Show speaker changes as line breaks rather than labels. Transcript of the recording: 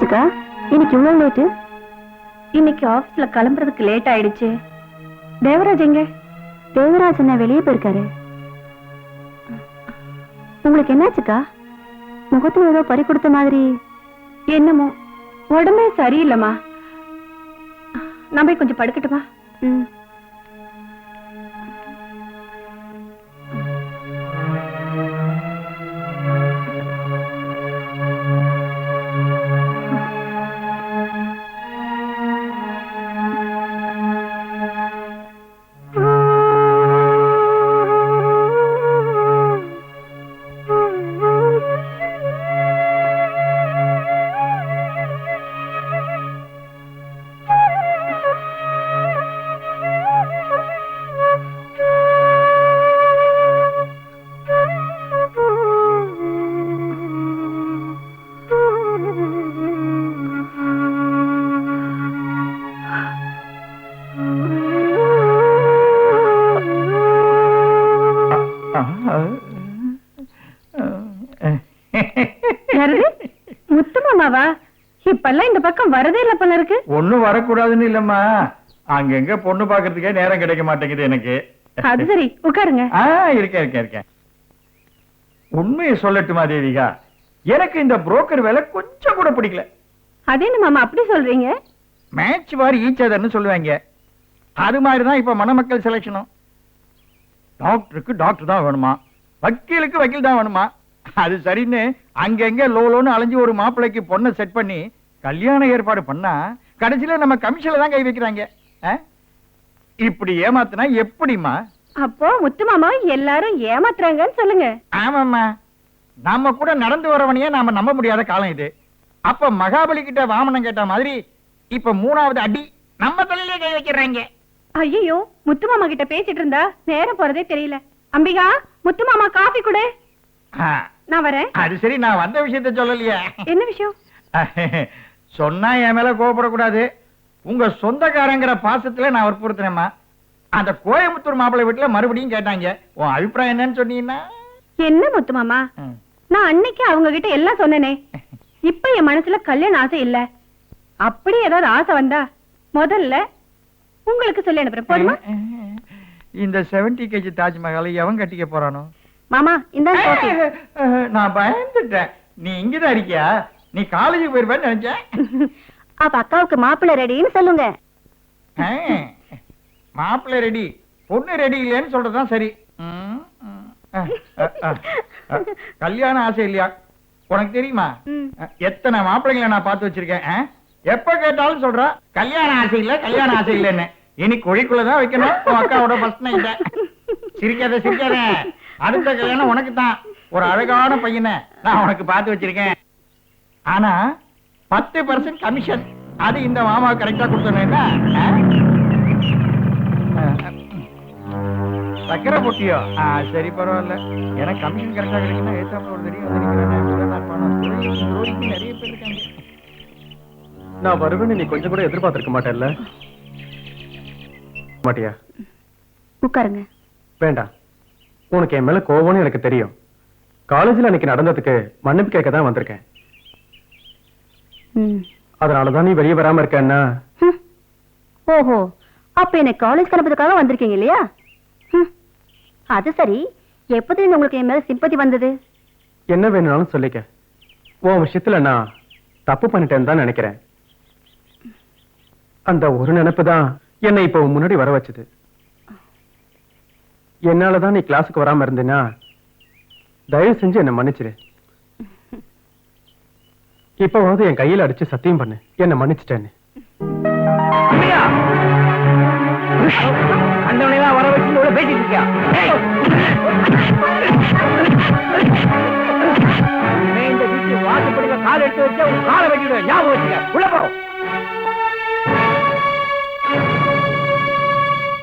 என்னாச்சுக்கா இன்னைக்கு இவ்வளவு லேட்டு
இன்னைக்கு ஆபீஸ்ல கிளம்புறதுக்கு லேட் ஆயிடுச்சு. தேவராஜ் எங்க?
தேவராஜ் என்ன வெளியே போயிருக்காரு. உங்களுக்கு என்னாச்சுக்கா? முகத்துல ஏதோ பறி கொடுத்த மாதிரி.
என்னமோ? உடம்பே சரியில்லைம்மா. போய் கொஞ்சம் படுக்கட்டுமா?
ம்.
யாரது? முத்து மாமாவா? இப்பெல்லாம் இந்த பக்கம் வரதே இல்ல போல இருக்கு.
ஒண்ணும் வரக்கூடாதுன்னு இல்லம்மா. அங்கங்க பொண்ணு பாக்குறதுக்கே நேரம் கிடைக்க மாட்டேங்குது எனக்கு.
அது சரி உட்காருங்க.
இருக்கேன் இருக்கேன் இருக்கேன். உண்மையை சொல்லட்டுமா தேவிகா? எனக்கு இந்த புரோக்கர் வேலை கொஞ்சம் கூட பிடிக்கல.
அது மாமா அப்படி சொல்றீங்க?
மேட்ச் வார் ஈச் அதர்னு சொல்லுவாங்க. அது மாதிரி தான் இப்ப மணமக்கள் செலெக்ஷனும் டாக்டருக்கு டாக்டர் தான் வேணுமா? வக்கீலுக்கு வக்கீல் தான் வேணுமா? அது சரின்னு அங்கங்க லோ லோன்னு அலைஞ்சு ஒரு மாப்பிள்ளைக்கு பொண்ணை செட் பண்ணி கல்யாண ஏற்பாடு பண்ணா கடைசியில நம்ம கமிஷன்ல தான் கை வைக்கிறாங்க? இப்படி ஏமாத்துனா எப்படிம்மா?
அப்போ முத்து மாமா எல்லாரும் ஏமாத்துறாங்கன்னு சொல்லுங்க.
ஆமாம்மா. நாம கூட நடந்து வரவனையே நாம நம்ப முடியாத காலம் இது. அப்ப மகாபலி கிட்ட வாமனம் கேட்ட மாதிரி இப்ப மூணாவது அடி நம்ம தலையிலே கை வைக்கிறாங்க.
ஐயோ முத்து மாமா கிட்ட பேசிட்டு இருந்தா நேரம் போறதே தெரியல. அம்பிகா முத்து மாமா காஃபி கொடு நான் வரேன்.
அது சரி நான் வந்த விஷயத்த சொல்லலையே.
என்ன விஷயம்?
சொன்னா என் மேல கோபப்படக்கூடாது உங்க சொந்தக்காரங்கிற பாசத்துல நான் வற்புறுத்தினேம்மா அந்த கோயம்புத்தூர் மாப்பிள்ளை வீட்டுல மறுபடியும் கேட்டாங்க. உன் அபிப்பிராயம் என்னன்னு சொன்னீங்கன்னா?
என்ன முத்து மாமா. நான் அன்னைக்கு அவங்க கிட்ட எல்லாம் சொன்னனே. இப்ப என் மனசுல கல்யாண ஆசை இல்ல. அப்படி ஏதாவது ஆசை வந்தா முதல்ல உங்களுக்கு சொல்லி அனுப்புறேன். போதுமா?
இந்த 70 கேஜி தாஜ்மஹாலை எவன் கட்டிக்க போறானோ?
மாமா இந்த
நான் பயந்துட்டேன். நீ இங்கதான் இருக்கியா? நீ காலேஜுக்கு போயிருப்பேன்னு நினைச்சேன்.
அப்ப அக்காவுக்கு மாப்பிள்ளை ரெடின்னு சொல்லுங்க.
மாப்பிள்ளை ரெடி. பொண்ணு ரெடி இல்லைன்னு சொல்றதுதான் சரி. ம், ம். அஹ், அஹ், அஹ், அஹ். கல்யாண ஆசை இல்லையா? உனக்கு தெரியுமா? எத்தனை மாப்பிள்ளைங்களை நான் பார்த்து வச்சிருக்கேன்? எப்ப கேட்டாலும் சொல்றா கல்யாண ஆசை இல்ல கல்யாண ஆசை இல்லைன்னு. இனி குழிக்குள்ளதான் வைக்கணும். அக்காவோட ஃபர்ஸ்ட் நைட் சிரிக்காத சிரிக்காத. அடுத்த கல்யாணம் உனக்கு தான் ஒரு அழகான பையனை நான் உனக்கு பார்த்து வச்சிருக்கேன். ஆனா பத்து பர்சன்ட் கமிஷன் அது இந்த மாமா கரெக்டா கொடுத்தோன்னா சக்கரை பொட்டியோ? ஆ, சரி பரவாயில்ல. எனக்கு கமிஷன் கரெக்டா கிடைக்குன்னா ஏத்தாப்புல ஒரு தெரியும் நிறைய பேர் இருக்காங்க.
நான் வருவேன்னு நீ கொஞ்சம் கூட எதிர்பார்த்திருக்க மாட்டேல்ல மாட்டியா?
உட்காருங்க.
வேண்டாம். உனக்கு என் மேல கோவம்னு எனக்கு தெரியும். காலேஜில் அன்னைக்கு நடந்ததுக்கு மன்னிப்பு கேட்க தான் வந்திருக்கேன்.
ம்.
அதனாலதான் நீ வெளியே வராம இருக்கேன்னா.
ஓஹோ அப்ப என்ன காலேஜ் கிளம்புறதுக்காக வந்திருக்கீங்க இல்லையா. அது சரி எப்போதுல உங்களுக்கு என் மேல சிம்பத்தி வந்தது?
என்ன வேணும்னாலும் சொல்லிக்க. உன் விஷயத்துல நான் தப்பு பண்ணிட்டேன்னு தான் நினைக்கிறேன். அந்த ஒரு நினைப்பு தான் என்னை இப்போ முன்னாடி வர வச்சது. என்னாலதான் நீ கிளாஸுக்கு வராம இருந்தேன்னா தயவு செஞ்சு என்னை மன்னிச்சிரு. இப்பவாவது என் கையில அடிச்சு சத்தியம் பண்ணு. என்னை மன்னிச்சிட்டேன்னு.
அந்தவனையெல்லாம் வர வச்சு பேசிட்டு இருக்கியா? இந்த வீட்டு கால் எடுத்து காலை வெட்டிடுவேன். ஞாபகம் வச்சுக்க. உள்ள போறோம்